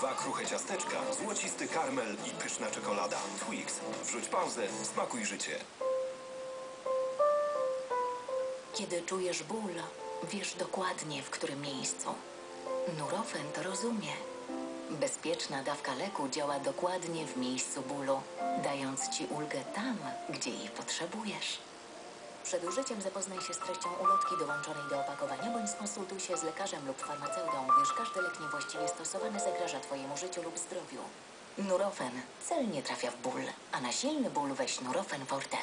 Kruche ciasteczka, złocisty karmel i pyszna czekolada. Twix. Wrzuć pauzę, smakuj życie. Kiedy czujesz ból, wiesz dokładnie w którym miejscu. Nurofen to rozumie. Bezpieczna dawka leku działa dokładnie w miejscu bólu, dając ci ulgę tam, gdzie jej potrzebujesz. Przed użyciem zapoznaj się z treścią ulotki dołączonej do opakowania skonsultuj się z lekarzem lub farmaceutą, gdyż każdy lek niewłaściwie stosowany zagraża Twojemu życiu lub zdrowiu. Nurofen celnie trafia w ból, a na silny ból weź Nurofen Forte.